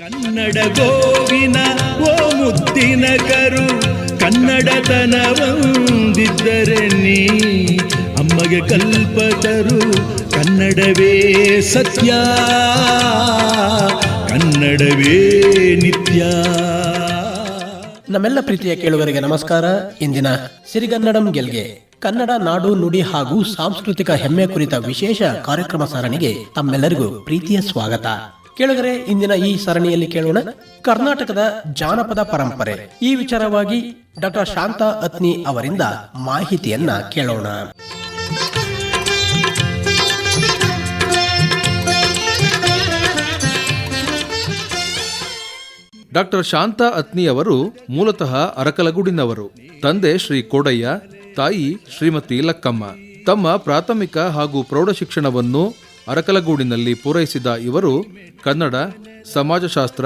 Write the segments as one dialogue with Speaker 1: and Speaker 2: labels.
Speaker 1: ಕನ್ನಡ ಗೋವಿನ, ಓ ಮುದ್ದಿನ ಕರು ಕನ್ನಡತನವಂದಿದ್ದರೆ ನೀ ಅಮ್ಮಗೆ ಕಲ್ಪತರು ಕನ್ನಡವೇ ಸತ್ಯ, ಕನ್ನಡವೇ ನಿತ್ಯ.
Speaker 2: ನಮ್ಮೆಲ್ಲ ಪ್ರೀತಿಯ ಕೇಳುವರಿಗೆ ನಮಸ್ಕಾರ. ಇಂದಿನ ಸಿರಿಗನ್ನಡಂ ಗೆಲ್ಗೆ, ಕನ್ನಡ ನಾಡು ನುಡಿ ಹಾಗೂ ಸಾಂಸ್ಕೃತಿಕ ಹೆಮ್ಮೆ ಕುರಿತ ವಿಶೇಷ ಕಾರ್ಯಕ್ರಮ ಸರಣಿಗೆ ತಮ್ಮೆಲ್ಲರಿಗೂ ಪ್ರೀತಿಯ ಸ್ವಾಗತ. ಕೇಳುಗರೆ ಇಂದಿನ ಈ ಸರಣಿಯಲ್ಲಿ ಕೇಳೋಣ ಕರ್ನಾಟಕದ ಜಾನಪದ ಪರಂಪರೆ. ಈ ವಿಚಾರವಾಗಿ ಡಾಕ್ಟರ್ ಶಾಂತಾ ಅತ್ನಿ ಅವರಿಂದ ಮಾಹಿತಿಯನ್ನ ಕೇಳೋಣ.
Speaker 3: ಡಾಕ್ಟರ್ ಶಾಂತಾ ಅತ್ನಿ ಅವರು ಮೂಲತಃ ಅರಕಲಗೂಡಿನವರು. ತಂದೆ ಶ್ರೀ ಕೋಡಯ್ಯ, ತಾಯಿ ಶ್ರೀಮತಿ ಲಕ್ಕಮ್ಮ. ತಮ್ಮ ಪ್ರಾಥಮಿಕ ಹಾಗೂ ಪ್ರೌಢ ಶಿಕ್ಷಣವನ್ನು ಅರಕಲಗೂಡಿನಲ್ಲಿ ಪೂರೈಸಿದ ಇವರು ಕನ್ನಡ, ಸಮಾಜಶಾಸ್ತ್ರ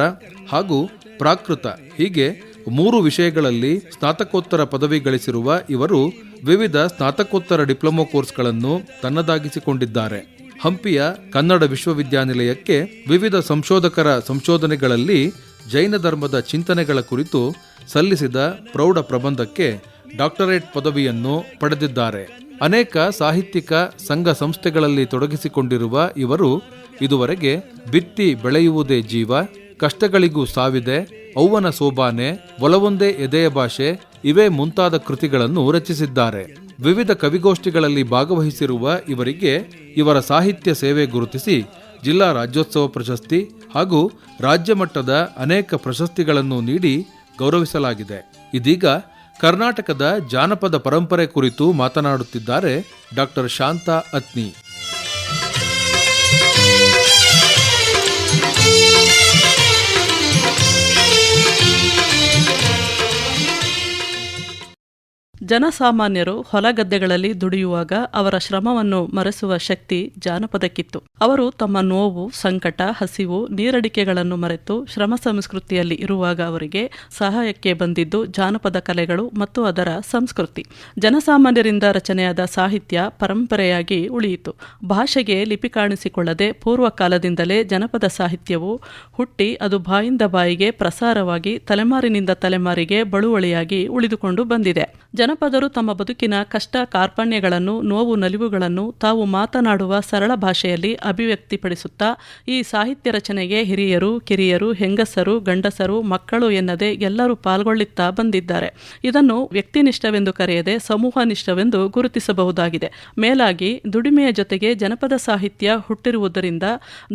Speaker 3: ಹಾಗೂ ಪ್ರಾಕೃತ, ಹೀಗೆ ಮೂರು ವಿಷಯಗಳಲ್ಲಿ ಸ್ನಾತಕೋತ್ತರ ಪದವಿ ಗಳಿಸಿರುವ ಇವರು ವಿವಿಧ ಸ್ನಾತಕೋತ್ತರ ಡಿಪ್ಲೊಮೊ ಕೋರ್ಸ್ಗಳನ್ನು ತನ್ನದಾಗಿಸಿಕೊಂಡಿದ್ದಾರೆ. ಹಂಪಿಯ ಕನ್ನಡ ವಿಶ್ವವಿದ್ಯಾನಿಲಯಕ್ಕೆ ವಿವಿಧ ಸಂಶೋಧಕರ ಸಂಶೋಧನೆಗಳಲ್ಲಿ ಜೈನ ಧರ್ಮದ ಚಿಂತನೆಗಳ ಕುರಿತು ಸಲ್ಲಿಸಿದ ಪ್ರೌಢ ಪ್ರಬಂಧಕ್ಕೆ ಡಾಕ್ಟರೇಟ್ ಪದವಿಯನ್ನು ಪಡೆದಿದ್ದಾರೆ. ಅನೇಕ ಸಾಹಿತ್ಯಿಕ ಸಂಘ ಸಂಸ್ಥೆಗಳಲ್ಲಿ ತೊಡಗಿಸಿಕೊಂಡಿರುವ ಇವರು ಇದುವರೆಗೆ ಬಿತ್ತಿ ಬೆಳೆಯುವುದೇ ಜೀವ, ಕಷ್ಟಗಳಿಗೂ ಸಾವಿದೆ, ಔವನ ಸೋಬಾನೆ, ಒಲವೊಂದೇ ಎದೆಯ ಭಾಷೆ, ಇವೇ ಮುಂತಾದ ಕೃತಿಗಳನ್ನು ರಚಿಸಿದ್ದಾರೆ. ವಿವಿಧ ಕವಿಗೋಷ್ಠಿಗಳಲ್ಲಿ ಭಾಗವಹಿಸಿರುವ ಇವರಿಗೆ ಇವರ ಸಾಹಿತ್ಯ ಸೇವೆ ಗುರುತಿಸಿ ಜಿಲ್ಲಾ ರಾಜ್ಯೋತ್ಸವ ಪ್ರಶಸ್ತಿ ಹಾಗೂ ರಾಜ್ಯ ಮಟ್ಟದ ಅನೇಕ ಪ್ರಶಸ್ತಿಗಳನ್ನು ನೀಡಿ ಗೌರವಿಸಲಾಗಿದೆ. ಇದೀಗ ಕರ್ನಾಟಕದ ಜಾನಪದ ಪರಂಪರೆ ಕುರಿತು ಮಾತನಾಡುತ್ತಿದ್ದಾರೆ ಡಾಕ್ಟರ್ ಶಾಂತಾ ಅತ್ನಿ.
Speaker 4: ಜನಸಾಮಾನ್ಯರು ಹೊಲಗದ್ದೆಗಳಲ್ಲಿ ದುಡಿಯುವಾಗ ಅವರ ಶ್ರಮವನ್ನು ಮರೆಸುವ ಶಕ್ತಿ ಜಾನಪದಕ್ಕಿತ್ತು. ಅವರು ತಮ್ಮ ನೋವು, ಸಂಕಟ, ಹಸಿವು, ನೀರಡಿಕೆಗಳನ್ನು ಮರೆತು ಶ್ರಮ ಸಂಸ್ಕೃತಿಯಲ್ಲಿ ಇರುವಾಗ ಅವರಿಗೆ ಸಹಾಯಕ್ಕೆ ಬಂದಿದ್ದು ಜಾನಪದ ಕಲೆಗಳು ಮತ್ತು ಅದರ ಸಂಸ್ಕೃತಿ. ಜನಸಾಮಾನ್ಯರಿಂದ ರಚನೆಯಾದ ಸಾಹಿತ್ಯ ಪರಂಪರೆಯಾಗಿ ಉಳಿಯಿತು. ಭಾಷೆಗೆ ಲಿಪಿ ಕಾಣಿಸಿಕೊಳ್ಳದೆ ಪೂರ್ವ ಕಾಲದಿಂದಲೇ ಜನಪದ ಸಾಹಿತ್ಯವು ಹುಟ್ಟಿ ಅದು ಬಾಯಿಂದ ಬಾಯಿಗೆ ಪ್ರಸಾರವಾಗಿ ತಲೆಮಾರಿನಿಂದ ತಲೆಮಾರಿಗೆ ಬಳುವಳಿಯಾಗಿ ಉಳಿದುಕೊಂಡು ಬಂದಿದೆ. ಜನಪದರು ತಮ್ಮ ಬದುಕಿನ ಕಷ್ಟ ಕಾರ್ಪಣ್ಯಗಳನ್ನು, ನೋವು ನಲಿವುಗಳನ್ನು ತಾವು ಮಾತನಾಡುವ ಸರಳ ಭಾಷೆಯಲ್ಲಿ ಅಭಿವ್ಯಕ್ತಿಪಡಿಸುತ್ತಾ, ಈ ಸಾಹಿತ್ಯ ರಚನೆಗೆ ಹಿರಿಯರು, ಕಿರಿಯರು, ಹೆಂಗಸರು, ಗಂಡಸರು, ಮಕ್ಕಳು ಎನ್ನದೆ ಎಲ್ಲರೂ ಪಾಲ್ಗೊಳ್ಳುತ್ತಾ ಬಂದಿದ್ದಾರೆ. ಇದನ್ನು ವ್ಯಕ್ತಿನಿಷ್ಠವೆಂದು ಕರೆಯದೆ ಸಮೂಹನಿಷ್ಠವೆಂದು ಗುರುತಿಸಬಹುದಾಗಿದೆ. ಮೇಲಾಗಿ ದುಡಿಮೆಯ ಜೊತೆಗೆ ಜನಪದ ಸಾಹಿತ್ಯ ಹುಟ್ಟಿರುವುದರಿಂದ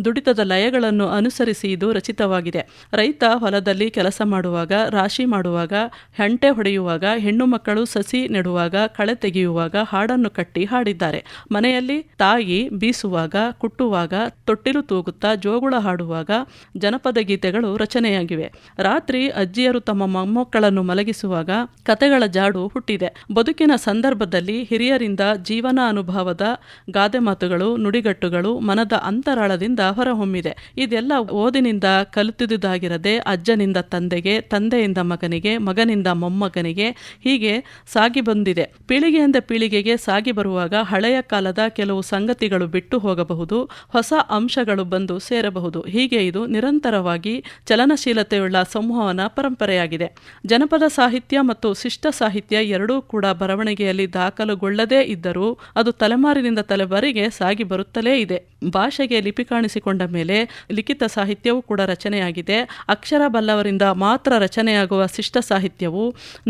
Speaker 4: ದುಡಿತದ ಲಯಗಳನ್ನು ಅನುಸರಿಸಿ ಇದು ರಚಿತವಾಗಿದೆ. ರೈತ ಹೊಲದಲ್ಲಿ ಕೆಲಸ ಮಾಡುವಾಗ, ರಾಶಿ ಮಾಡುವಾಗ, ಹೆಂಟೆ ಹೊಡೆಯುವಾಗ ಹೆಣ್ಣು ಮಕ್ಕಳು ಸಸಿ ನೆಡುವಾಗ ಕಳೆ ತೆಗೆಯುವಾಗ ಹಾಡನ್ನು ಕಟ್ಟಿ ಹಾಡಿದ್ದಾರೆ. ಮನೆಯಲ್ಲಿ ತಾಯಿ ಬೀಸುವಾಗ, ಕುಟ್ಟುವಾಗ, ತೊಟ್ಟಿಲು ತೂಗುತ್ತಾ ಜೋಗುಳ ಹಾಡುವಾಗ ಜನಪದ ಗೀತೆಗಳು ರಚನೆಯಾಗಿವೆ. ರಾತ್ರಿ ಅಜ್ಜಿಯರು ತಮ್ಮ ಮೊಮ್ಮಕ್ಕಳನ್ನು ಮಲಗಿಸುವಾಗ ಕತೆಗಳ ಜಾಡು ಹುಟ್ಟಿದೆ. ಬದುಕಿನ ಸಂದರ್ಭದಲ್ಲಿ ಹಿರಿಯರಿಂದ ಜೀವನ ಅನುಭವದ ಗಾದೆ ಮಾತುಗಳು, ನುಡಿಗಟ್ಟುಗಳು ಮನದ ಅಂತರಾಳದಿಂದ ಹೊರಹೊಮ್ಮಿದೆ. ಇದೆಲ್ಲ ಓದಿನಿಂದ ಕಲಿತಿದುದಾಗಿರದೆ ಅಜ್ಜನಿಂದ ತಂದೆಗೆ, ತಂದೆಯಿಂದ ಮಗನಿಗೆ, ಮಗನಿಂದ ಮೊಮ್ಮಗನಿಗೆ ಹೀಗೆ ಸಾಗಿ ಬಂದಿದೆ. ಪೀಳಿಗೆಯಿಂದ ಪೀಳಿಗೆಗೆ ಸಾಗಿ ಬರುವಾಗ ಹಳೆಯ ಕಾಲದ ಕೆಲವು ಸಂಗತಿಗಳು ಬಿಟ್ಟು ಹೋಗಬಹುದು, ಹೊಸ ಅಂಶಗಳು ಬಂದು ಸೇರಬಹುದು. ಹೀಗೆ ಇದು ನಿರಂತರವಾಗಿ ಚಲನಶೀಲತೆಯುಳ್ಳ ಸಂವಹನ ಪರಂಪರೆಯಾಗಿದೆ. ಜನಪದ ಸಾಹಿತ್ಯ ಮತ್ತು ಶಿಷ್ಟ ಸಾಹಿತ್ಯ ಎರಡೂ ಕೂಡ ಬರವಣಿಗೆಯಲ್ಲಿ ದಾಖಲುಗೊಳ್ಳದೇ ಇದ್ದರೂ ಅದು ತಲೆಮಾರಿನಿಂದ ತಲೆಮಾರಿಗೆ ಸಾಗಿ ಬರುತ್ತಲೇ ಇದೆ. ಭಾಷೆಗೆ ಲಿಪಿ ಕಾಣಿಸಿಕೊಂಡ ಮೇಲೆ ಲಿಖಿತ ಸಾಹಿತ್ಯವೂ ಕೂಡ ರಚನೆಯಾಗಿದೆ. ಅಕ್ಷರ ಬಲ್ಲವರಿಂದ ಮಾತ್ರ ರಚನೆಯಾಗುವ ಶಿಷ್ಟ ಸಾಹಿತ್ಯವು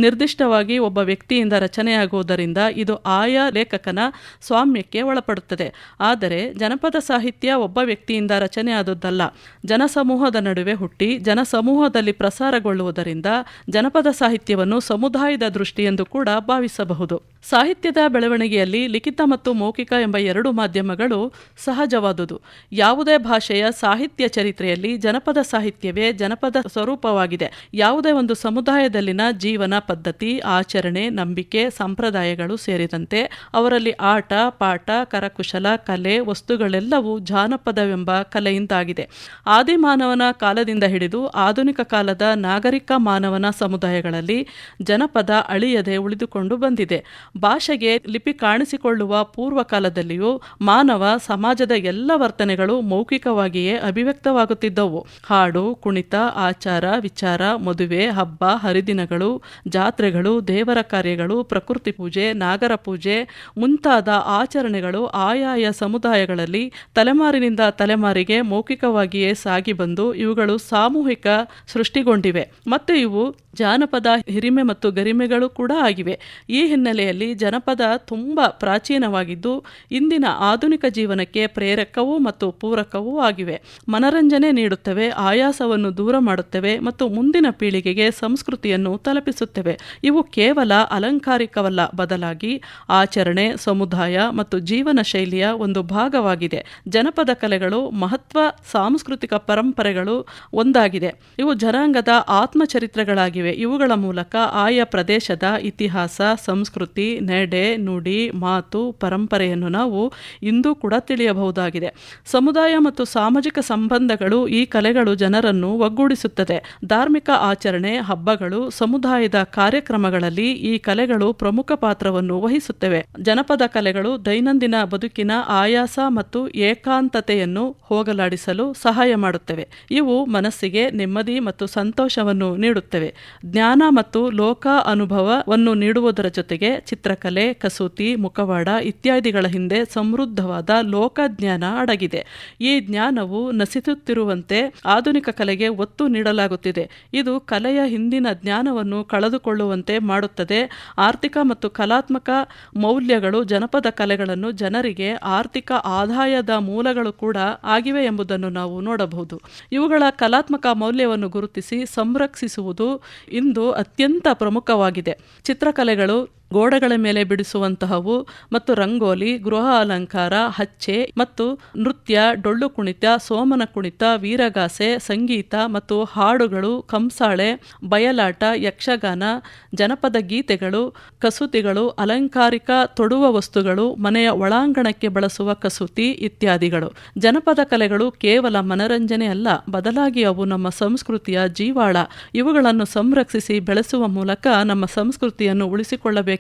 Speaker 4: ನಿರ್ದಿಷ್ಟವಾಗಿ ಒಬ್ಬ ವ್ಯಕ್ತಿಯಿಂದ ರಚನೆಯಾಗುವುದರಿಂದ ಇದು ಆಯಾ ಲೇಖಕನ ಸ್ವಾಮ್ಯಕ್ಕೆ ಒಳಪಡುತ್ತದೆ. ಆದರೆ ಜನಪದ ಸಾಹಿತ್ಯ ಒಬ್ಬ ವ್ಯಕ್ತಿಯಿಂದ ರಚನೆಯಾದದ್ದಲ್ಲ. ಜನಸಮೂಹದ ನಡುವೆ ಹುಟ್ಟಿ, ಜನಸಮೂಹದಲ್ಲಿ ಪ್ರಸಾರಗೊಳ್ಳುವುದರಿಂದ ಜನಪದ ಸಾಹಿತ್ಯವನ್ನು ಸಮುದಾಯದ ದೃಷ್ಟಿಯೆಂದು ಕೂಡ ಭಾವಿಸಬಹುದು. ಸಾಹಿತ್ಯದ ಬೆಳವಣಿಗೆಯಲ್ಲಿ ಲಿಖಿತ ಮತ್ತು ಮೌಖಿಕ ಎಂಬ ಎರಡು ಮಾಧ್ಯಮಗಳು ಸಹಜವಾದುದು. ಯಾವುದೇ ಭಾಷೆಯ ಸಾಹಿತ್ಯ ಚರಿತ್ರೆಯಲ್ಲಿ ಜನಪದ ಸಾಹಿತ್ಯವೇ ಜನಪದ ಸ್ವರೂಪವಾಗಿದೆ. ಯಾವುದೇ ಒಂದು ಸಮುದಾಯದಲ್ಲಿನ ಜೀವನ ಪದ್ಧತಿ, ಆಚರಣೆ, ನಂಬಿಕೆ, ಸಂಪ್ರದಾಯಗಳು ಸೇರಿದಂತೆ ಅವರಲ್ಲಿ ಆಟ, ಪಾಠ, ಕರಕುಶಲ, ಕಲೆ ವಸ್ತುಗಳೆಲ್ಲವೂ ಜಾನಪದವೆಂಬ ಕಲೆಯಿಂದಾಗಿದೆ. ಆದಿಮಾನವನ ಕಾಲದಿಂದ ಹಿಡಿದು ಆಧುನಿಕ ಕಾಲದ ನಾಗರಿಕ ಮಾನವನ ಸಮುದಾಯಗಳಲ್ಲಿ ಜನಪದ ಅಳಿಯದೆ ಉಳಿದುಕೊಂಡು ಬಂದಿದೆ. ಭಾಷೆಗೆ ಲಿಪಿ ಕಾಣಿಸಿಕೊಳ್ಳುವ ಪೂರ್ವಕಾಲದಲ್ಲಿಯೂ ಮಾನವ ಸಮಾಜದ ಎಲ್ಲ ವರ್ತನೆಗಳು ಮೌಖಿಕವಾಗಿಯೇ ಅಭಿವ್ಯಕ್ತವಾಗುತ್ತಿದ್ದವು. ಹಾಡು, ಕುಣಿತ, ಆಚಾರ, ವಿಚಾರ, ಮದುವೆ, ಹಬ್ಬ, ಹರಿದಿನಗಳು, ಜಾತ್ರೆಗಳು, ದೇವರ ಕಾರ್ಯಗಳು, ಪ್ರಕೃತಿ ಪೂಜೆ, ನಾಗರ ಪೂಜೆ ಮುಂತಾದ ಆಚರಣೆಗಳು ಆಯಾಯ ಸಮುದಾಯಗಳಲ್ಲಿ ತಲೆಮಾರಿನಿಂದ ತಲೆಮಾರಿಗೆ ಮೌಖಿಕವಾಗಿಯೇ ಸಾಗಿ ಬಂದು ಇವುಗಳು ಸಾಮೂಹಿಕ ಸೃಷ್ಟಿಗೊಂಡಿವೆ. ಮತ್ತು ಇವು ಜಾನಪದ ಹಿರಿಮೆ ಮತ್ತು ಗರಿಮೆಗಳು ಕೂಡ ಆಗಿವೆ. ಈ ಹಿನ್ನೆಲೆಯಲ್ಲಿ ಜನಪದ ತುಂಬ ಪ್ರಾಚೀನವಾಗಿದ್ದು, ಇಂದಿನ ಆಧುನಿಕ ಜೀವನಕ್ಕೆ ಪ್ರೇರಕವೂ ಮತ್ತು ಪೂರಕವೂ ಆಗಿವೆ. ಮನರಂಜನೆ ನೀಡುತ್ತವೆ, ಆಯಾಸವನ್ನು ದೂರ ಮಾಡುತ್ತವೆ ಮತ್ತು ಮುಂದಿನ ಪೀಳಿಗೆಗೆ ಸಂಸ್ಕೃತಿಯನ್ನು ತಲುಪಿಸುತ್ತವೆ. ಇವು ಕೇವಲ ಅಲಂಕಾರಿಕವಲ್ಲ, ಬದಲಾಗಿ ಆಚರಣೆ, ಸಮುದಾಯ ಮತ್ತು ಜೀವನ ಶೈಲಿಯ ಒಂದು ಭಾಗವಾಗಿದೆ. ಜನಪದ ಕಲೆಗಳು ಮಹತ್ವ, ಸಾಂಸ್ಕೃತಿಕ ಪರಂಪರೆಗಳು ಒಂದಾಗಿದೆ. ಇವು ಜನಾಂಗದ ಆತ್ಮಚರಿತ್ರೆಗಳಾಗಿವೆ. ಇವುಗಳ ಮೂಲಕ ಆಯಾ ಪ್ರದೇಶದ ಇತಿಹಾಸ, ಸಂಸ್ಕೃತಿ ನಡೆ, ನುಡಿ, ಮಾತು, ಪರಂಪರೆಯನ್ನು ನಾವು ಇಂದೂ ಕೂಡ ತಿಳಿಯಬಹುದಾಗಿದೆ. ಸಮುದಾಯ ಮತ್ತು ಸಾಮಾಜಿಕ ಸಂಬಂಧಗಳು ಈ ಕಲೆಗಳು ಜನರನ್ನು ಒಗ್ಗೂಡಿಸುತ್ತದೆ. ಧಾರ್ಮಿಕ ಆಚರಣೆ, ಹಬ್ಬಗಳು, ಸಮುದಾಯದ ಕಾರ್ಯಕ್ರಮಗಳಲ್ಲಿ ಈ ಕಲೆಗಳು ಪ್ರಮುಖ ಪಾತ್ರವನ್ನು ವಹಿಸುತ್ತವೆ. ಜನಪದ ಕಲೆಗಳು ದೈನಂದಿನ ಬದುಕಿನ ಆಯಾಸ ಮತ್ತು ಏಕಾಂತತೆಯನ್ನು ಹೋಗಲಾಡಿಸಲು ಸಹಾಯ ಮಾಡುತ್ತವೆ. ಇವು ಮನಸ್ಸಿಗೆ ನೆಮ್ಮದಿ ಮತ್ತು ಸಂತೋಷವನ್ನು ನೀಡುತ್ತವೆ. ಜ್ಞಾನ ಮತ್ತು ಲೋಕ ಅನುಭವವನ್ನು ನೀಡುವುದರ ಜೊತೆಗೆ ಚಿತ್ರಕಲೆ, ಕಸೂತಿ, ಮುಖವಾಡ ಇತ್ಯಾದಿಗಳ ಹಿಂದೆ ಸಮೃದ್ಧವಾದ ಲೋಕಜ್ಞಾನ ಅಡಗಿದೆ. ಈ ಜ್ಞಾನವು ನಸಿಸುತ್ತಿರುವಂತೆ ಆಧುನಿಕ ಕಲೆಗೆ ಒತ್ತು ನೀಡಲಾಗುತ್ತಿದೆ. ಇದು ಕಲೆಯ ಹಿಂದಿನ ಜ್ಞಾನವನ್ನು ಕಳೆದುಕೊಳ್ಳುವಂತೆ ಮಾಡುತ್ತದೆ. ಆರ್ಥಿಕ ಮತ್ತು ಕಲಾತ್ಮಕ ಮೌಲ್ಯಗಳು ಜನಪದ ಕಲೆಗಳನ್ನು ಜನರಿಗೆ ಆರ್ಥಿಕ ಆದಾಯದ ಮೂಲಗಳು ಕೂಡ ಆಗಿವೆ ಎಂಬುದನ್ನು ನಾವು ನೋಡಬಹುದು. ಇವುಗಳ ಕಲಾತ್ಮಕ ಮೌಲ್ಯವನ್ನು ಗುರುತಿಸಿ ಸಂರಕ್ಷಿಸುವುದು ಇಂದು ಅತ್ಯಂತ ಪ್ರಮುಖವಾಗಿದೆ. ಚಿತ್ರಕಲೆಗಳು ಗೋಡೆಗಳ ಮೇಲೆ ಬಿಡಿಸುವಂತಹವು ಮತ್ತು ರಂಗೋಲಿ, ಗೃಹ ಅಲಂಕಾರ, ಹಚ್ಚೆ ಮತ್ತು ನೃತ್ಯ, ಡೊಳ್ಳು ಕುಣಿತ, ಸೋಮನ ಕುಣಿತ, ವೀರಗಾಸೆ, ಸಂಗೀತ ಮತ್ತು ಹಾಡುಗಳು, ಕಂಸಾಳೆ, ಬಯಲಾಟ, ಯಕ್ಷಗಾನ, ಜನಪದ ಗೀತೆಗಳು, ಕಸೂತಿಗಳು, ಅಲಂಕಾರಿಕ ತೊಡುವ ವಸ್ತುಗಳು, ಮನೆಯ ಒಳಾಂಗಣಕ್ಕೆ ಬಳಸುವ ಕಸೂತಿ ಇತ್ಯಾದಿಗಳು. ಜನಪದ ಕಲೆಗಳು ಕೇವಲ ಮನರಂಜನೆ ಅಲ್ಲ, ಬದಲಾಗಿ ಅವು ನಮ್ಮ ಸಂಸ್ಕೃತಿಯ ಜೀವಾಳ. ಇವುಗಳನ್ನು ಸಂರಕ್ಷಿಸಿ ಬೆಳೆಸುವ ಮೂಲಕ ನಮ್ಮ ಸಂಸ್ಕೃತಿಯನ್ನು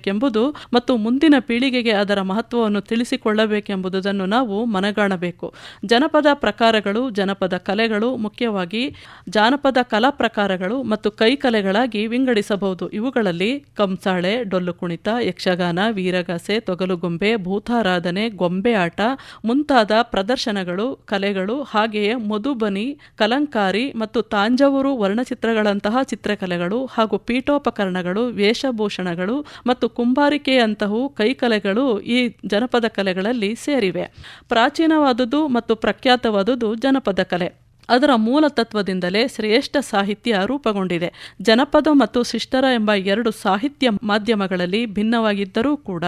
Speaker 4: ಉಳಿಸಿಕೊಳ್ಳಬೇಕೆಂಬುದು ಮತ್ತು ಮುಂದಿನ ಪೀಳಿಗೆಗೆ ಅದರ ಮಹತ್ವವನ್ನು ತಿಳಿಸಿಕೊಳ್ಳಬೇಕೆಂಬುದನ್ನು ನಾವು ಮನಗಾಣಬೇಕು. ಜನಪದ ಪ್ರಕಾರಗಳು, ಜನಪದ ಕಲೆಗಳು ಮುಖ್ಯವಾಗಿ ಜಾನಪದ ಕಲಾ ಪ್ರಕಾರಗಳು ಮತ್ತು ಕೈಕಲೆಗಳಾಗಿ ವಿಂಗಡಿಸಬಹುದು. ಇವುಗಳಲ್ಲಿ ಕಂಸಾಳೆ ಡೊಳ್ಳು ಕುಣಿತ, ಯಕ್ಷಗಾನ, ವೀರಗಾಸೆ ತೊಗಲುಗೊಂಬೆ ಭೂತಾರಾಧನೆ, ಗೊಂಬೆ ಆಟ ಮುಂತಾದ ಪ್ರದರ್ಶನಗಳು, ಕಲೆಗಳು ಹಾಗೆಯೇ ಮಧುಬನಿ, ಕಲಂಕಾರಿ ಮತ್ತು ತಾಂಜಾವೂರು ವರ್ಣಚಿತ್ರಗಳಂತಹ ಚಿತ್ರಕಲೆಗಳು ಹಾಗೂ ಪೀಠೋಪಕರಣಗಳು, ವೇಷಭೂಷಣಗಳು ಮತ್ತು ಕುಂಬಾರಿಕೆಯಂತಹವು ಕೈಕಲೆಗಳು ಈ ಜನಪದ ಕಲೆಗಳಲ್ಲಿ ಸೇರಿವೆ. ಪ್ರಾಚೀನವಾದುದು ಮತ್ತು ಪ್ರಖ್ಯಾತವಾದುದು ಜನಪದ ಕಲೆ. ಅದರ ಮೂಲ ತತ್ವದಿಂದಲೇ ಶ್ರೇಷ್ಠ ಸಾಹಿತ್ಯ ರೂಪಗೊಂಡಿದೆ. ಜನಪದ ಮತ್ತು ಶಿಷ್ಟರ ಎಂಬ ಎರಡು ಸಾಹಿತ್ಯ ಮಾಧ್ಯಮಗಳಲ್ಲಿ ಭಿನ್ನವಾಗಿದ್ದರೂ ಕೂಡ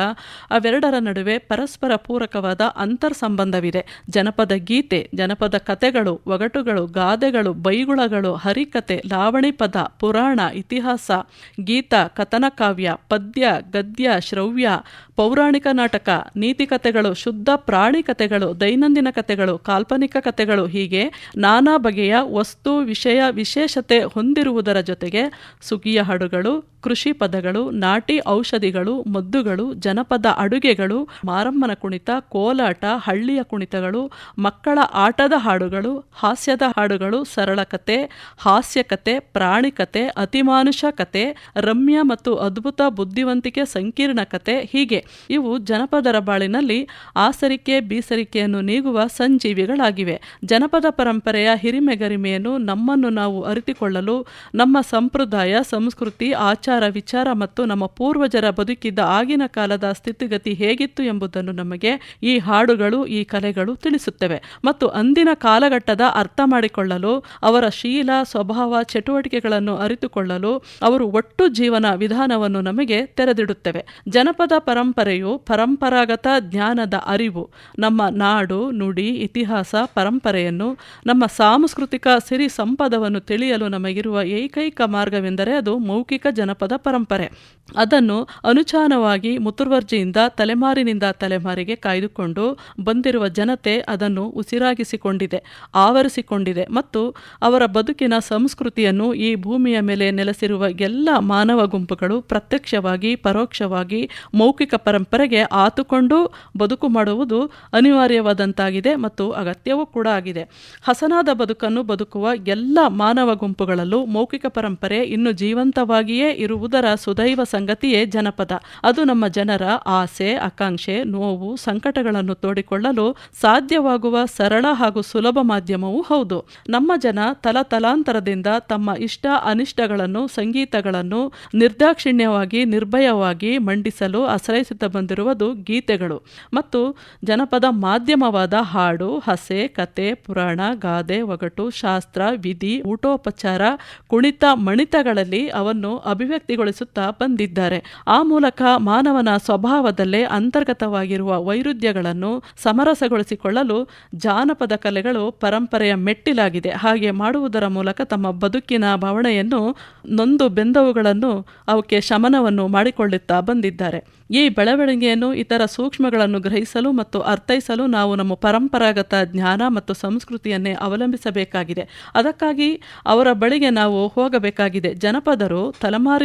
Speaker 4: ಅವೆರಡರ ನಡುವೆ ಪರಸ್ಪರ ಪೂರಕವಾದ ಅಂತರ್ ಸಂಬಂಧವಿದೆ. ಜನಪದ ಗೀತೆ, ಜನಪದ ಕಥೆಗಳು, ಒಗಟುಗಳು, ಗಾದೆಗಳು, ಬೈಗುಳಗಳು ಹರಿಕತೆ ಲಾವಣಿ ಪದ, ಪುರಾಣ, ಇತಿಹಾಸ, ಗೀತ ಕಥನಕಾವ್ಯ ಪದ್ಯ, ಗದ್ಯ, ಶ್ರವ್ಯ, ಪೌರಾಣಿಕ ನಾಟಕ, ನೀತಿ ಕಥೆಗಳು, ಶುದ್ಧ ಪ್ರಾಣಿ ಕಥೆಗಳು, ದೈನಂದಿನ ಕಥೆಗಳು, ಕಾಲ್ಪನಿಕ ಕಥೆಗಳು ಹೀಗೆ ನಾನಾ ಬಗೆಯ ವಸ್ತು ವಿಷಯ ವಿಶೇಷತೆ ಹೊಂದಿರುವುದರ ಜೊತೆಗೆ ಸುಗ್ಗಿಯ ಹಾಡುಗಳು ಕೃಷಿ ಪದಗಳು, ನಾಟಿ ಔಷಧಿಗಳು, ಮದ್ದುಗಳು, ಜನಪದ ಅಡುಗೆಗಳು, ಮಾರಮ್ಮನ ಕುಣಿತ, ಕೋಲಾಟ, ಹಳ್ಳಿಯ ಕುಣಿತಗಳು, ಮಕ್ಕಳ ಆಟದ ಹಾಡುಗಳು, ಹಾಸ್ಯದ ಹಾಡುಗಳು, ಸರಳ ಕತೆ, ಹಾಸ್ಯ ಕತೆ, ಪ್ರಾಣಿ ಕತೆ, ಅತಿಮಾನುಷ ಕತೆ, ರಮ್ಯ ಮತ್ತು ಅದ್ಭುತ ಬುದ್ಧಿವಂತಿಕೆ ಸಂಕೀರ್ಣ ಕತೆ, ಹೀಗೆ. ಇವು ಜನಪದರ ಬಾಳಿನಲ್ಲಿ ಆಸರಿಕೆ, ಬೀಸರಿಕೆಯನ್ನು ನೀಗುವ ಸಂಜೀವಿಗಳಾಗಿವೆ. ಜನಪದ ಪರಂಪರೆಯ ಹಿರಿಮೆಗರಿಮೆಯನ್ನು ನಮ್ಮನ್ನು ನಾವು ಅರಿತುಕೊಳ್ಳಲು ನಮ್ಮ ಸಂಪ್ರದಾಯ, ಸಂಸ್ಕೃತಿ, ಆಚಾರ ವಿಚಾರ ಮತ್ತು ನಮ್ಮ ಪೂರ್ವಜರ ಬದುಕಿದ್ದ ಆಗಿನ ಕಾಲದ ಸ್ಥಿತಿಗತಿ ಹೇಗಿತ್ತು ಎಂಬುದನ್ನು ನಮಗೆ ಈ ಹಾಡುಗಳು, ಈ ಕಲೆಗಳು ತಿಳಿಸುತ್ತವೆ. ಮತ್ತು ಅಂದಿನ ಕಾಲಘಟ್ಟದ ಅರ್ಥ ಮಾಡಿಕೊಳ್ಳಲು, ಅವರ ಶೀಲ, ಸ್ವಭಾವ, ಚಟುವಟಿಕೆಗಳನ್ನು ಅರಿತುಕೊಳ್ಳಲು ಅವರು ಒಟ್ಟು ಜೀವನ ವಿಧಾನವನ್ನು ನಮಗೆ ತೆರೆದಿಡುತ್ತವೆ. ಜನಪದ ಪರಂಪರೆಯು ಪರಂಪರಾಗತ ಜ್ಞಾನದ ಅರಿವು, ನಮ್ಮ ನಾಡು, ನುಡಿ, ಇತಿಹಾಸ, ಪರಂಪರೆಯನ್ನು, ನಮ್ಮ ಸಾಂಸ್ಕೃತಿಕ ಸಿರಿ ಸಂಪದವನ್ನು ತಿಳಿಯಲು ನಮಗಿರುವ ಏಕೈಕ ಮಾರ್ಗವೆಂದರೆ ಅದು ಮೌಖಿಕ ಜನಪದ ಪರಂಪರೆ. ಅದನ್ನು ಅನುಚಾನವಾಗಿ ಮುತುರ್ವರ್ಜಿಯಿಂದ ತಲೆಮಾರಿನಿಂದ ತಲೆಮಾರಿಗೆ ಕಾಯ್ದುಕೊಂಡು ಬಂದಿರುವ ಜನತೆ ಅದನ್ನು ಉಸಿರಾಗಿಸಿಕೊಂಡಿದೆ, ಆವರಿಸಿಕೊಂಡಿದೆ ಮತ್ತು ಅವರ ಬದುಕಿನ ಸಂಸ್ಕೃತಿಯನ್ನು ಈ ಭೂಮಿಯ ಮೇಲೆ ನೆಲೆಸಿರುವ ಎಲ್ಲ ಮಾನವ ಗುಂಪುಗಳು ಪ್ರತ್ಯಕ್ಷವಾಗಿ, ಪರೋಕ್ಷವಾಗಿ, ಮೌಖಿಕ ಪರಂಪರೆಗೆ ಆತುಕೊಂಡು ಬದುಕು ಮಾಡುವುದು ಅನಿವಾರ್ಯವಾದಂತಾಗಿದೆ ಮತ್ತು ಅಗತ್ಯವೂ ಕೂಡ ಆಗಿದೆ. ಹಸನಾದ ಬದುಕನ್ನು ಬದುಕುವ ಎಲ್ಲ ಮಾನವ ಗುಂಪುಗಳಲ್ಲೂ ಮೌಖಿಕ ಪರಂಪರೆ ಇನ್ನು ಜೀವಂತವಾಗಿಯೇ ಇರುವುದರ ಸುದೈವ ಸಂಗತಿಯೇ ಜನಪದ. ಅದು ನಮ್ಮ ಜನರ ಆಸೆ, ಆಕಾಂಕ್ಷೆ, ನೋವು, ಸಂಕಟಗಳನ್ನು ತೋಡಿಕೊಳ್ಳಲು ಸಾಧ್ಯವಾಗುವ ಸರಳ ಹಾಗೂ ಸುಲಭ ಮಾಧ್ಯಮವೂ ಹೌದು. ನಮ್ಮ ಜನ ತಲತಲಾಂತರದಿಂದ ತಮ್ಮ ಇಷ್ಟ ಅನಿಷ್ಟಗಳನ್ನು, ಸಂಗೀತಗಳನ್ನು ನಿರ್ದಾಕ್ಷಿಣ್ಯವಾಗಿ, ನಿರ್ಭಯವಾಗಿ ಮಂಡಿಸಲು ಆಶ್ರಯಿಸುತ್ತಾ ಬಂದಿರುವುದು ಗೀತೆಗಳು. ಮತ್ತು ಜನಪದ ಮಾಧ್ಯಮವಾದ ಹಾಡು, ಹಸೆ, ಕತೆ, ಪುರಾಣ, ಗಾದೆ, ಒಗಟು, ಶಾಸ್ತ್ರ, ವಿಧಿ, ಊಟೋಪಚಾರ, ಕುಣಿತ, ಮಣಿತಗಳಲ್ಲಿ ಅವನ್ನು ಅಭಿವ್ಯಕ್ತಿಗೊಳಿಸುತ್ತಾ ಬಂದಿದ್ದಾರೆ. ಆ ಮೂಲಕ ಮಾನವನ ಸ್ವಭಾವದಲ್ಲೇ ಅಂತರ್ಗತವಾಗಿರುವ ವೈರುಧ್ಯಗಳನ್ನು ಸಮರಸಗೊಳಿಸಿಕೊಳ್ಳಲು ಜಾನಪದ ಕಲೆಗಳು ಪರಂಪರೆಯ ಮೆಟ್ಟಿಲಾಗಿದೆ. ಹಾಗೆ ಮಾಡುವುದರ ಮೂಲಕ ತಮ್ಮ ಬದುಕಿನ ಭಾವಣೆಯನ್ನು ನೊಂದು ಬೆಂದವುಗಳನ್ನು ಅವಕ್ಕೆ ಶಮನವನ್ನು ಮಾಡಿಕೊಳ್ಳುತ್ತಾ ಬಂದಿದ್ದಾರೆ. ಈ ಬೆಳವಣಿಗೆಯನ್ನು ಇತರ ಸೂಕ್ಷ್ಮಗಳನ್ನು ಗ್ರಹಿಸಲು ಮತ್ತು ಅರ್ಥೈಸಲು ನಾವು ನಮ್ಮ ಪರಂಪರಾಗತ ಜ್ಞಾನ ಮತ್ತು ಸಂಸ್ಕೃತಿಯನ್ನೇ ಅವಲಂಬಿಸಬೇಕಾಗಿದೆ. ಅದಕ್ಕಾಗಿ ಅವರ ಬಳಿಗೆ ನಾವು ಹೋಗಬೇಕಾಗಿದೆ. ಜನಪದರು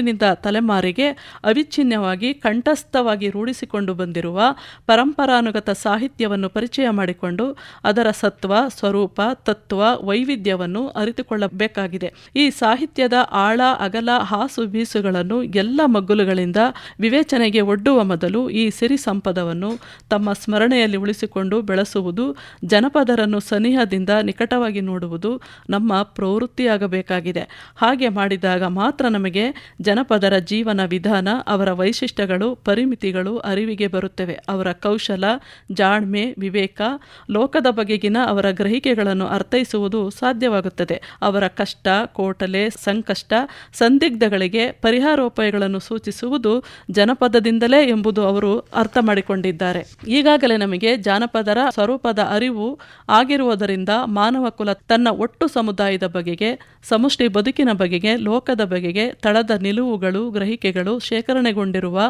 Speaker 4: ತಲೆಮಾರಿನಿಂದ ತಲೆಮಾರಿಗೆ ಅವಿಚ್ಛಿನ್ನವಾಗಿ ಕಂಠಸ್ಥವಾಗಿ ರೂಢಿಸಿಕೊಂಡು ಬಂದಿರುವ ಪರಂಪರಾನುಗತ ಸಾಹಿತ್ಯವನ್ನು ಪರಿಚಯ ಮಾಡಿಕೊಂಡು ಅದರ ಸತ್ವ, ಸ್ವರೂಪ, ತತ್ವ, ವೈವಿಧ್ಯವನ್ನು ಅರಿತುಕೊಳ್ಳಬೇಕಾಗಿದೆ. ಈ ಸಾಹಿತ್ಯದ ಆಳ, ಅಗಲ, ಹಾಸು, ಬೀಸುಗಳನ್ನು ಎಲ್ಲ ಮಗ್ಗುಲುಗಳಿಂದ ವಿವೇಚನೆಗೆ ಒಡ್ಡುವ ಮೊದಲು ಈ ಸಿರಿ ಸಂಪದವನ್ನು ತಮ್ಮ ಸ್ಮರಣೆಯಲ್ಲಿ ಉಳಿಸಿಕೊಂಡು ಬೆಳೆಸುವುದು, ಜನಪದರನ್ನು ಸನಿಹದಿಂದ ನಿಕಟವಾಗಿ ನೋಡುವುದು ನಮ್ಮ ಪ್ರವೃತ್ತಿಯಾಗಬೇಕಾಗಿದೆ. ಹಾಗೆ ಮಾಡಿದಾಗ ಮಾತ್ರ ನಮಗೆ ಜನಪದರ ಜೀವನ ವಿಧಾನ, ಅವರ ವೈಶಿಷ್ಟ್ಯಗಳು, ಪರಿಮಿತಿಗಳು ಅರಿವಿಗೆ ಬರುತ್ತವೆ. ಅವರ ಕೌಶಲ, ಜಾಣ್ಮೆ, ವಿವೇಕ, ಲೋಕದ ಬಗೆಗಿನ ಅವರ ಗ್ರಹಿಕೆಗಳನ್ನು ಅರ್ಥೈಸುವುದು ಸಾಧ್ಯವಾಗುತ್ತದೆ. ಅವರ ಕಷ್ಟ, ಕೋಟಲೆ, ಸಂಕಷ್ಟ, ಸಂದಿಗ್ಧಗಳಿಗೆ ಪರಿಹಾರೋಪಾಯಗಳನ್ನು ಸೂಚಿಸುವುದು ಜನಪದದಿಂದಲೇ ಎಂಬುದು ಅವರು ಅರ್ಥ ಮಾಡಿಕೊಂಡಿದ್ದಾರೆ. ಈಗಾಗಲೇ ನಮಗೆ ಜಾನಪದರ ಸ್ವರೂಪದ ಅರಿವು ಆಗಿರುವುದರಿಂದ ಮಾನವ ಕುಲ ತನ್ನ ಒಟ್ಟು ಸಮುದಾಯದ ಬಗೆಗೆ, ಸಮಷ್ಟಿ ಬದುಕಿನ ಬಗೆಗೆ, ಲೋಕದ ಬಗೆಗೆ, ತಳದ ನಿಲುವುಗಳು, ಗ್ರಹಿಕೆಗಳು ಶೇಖರಣೆಗೊಂಡಿರುವ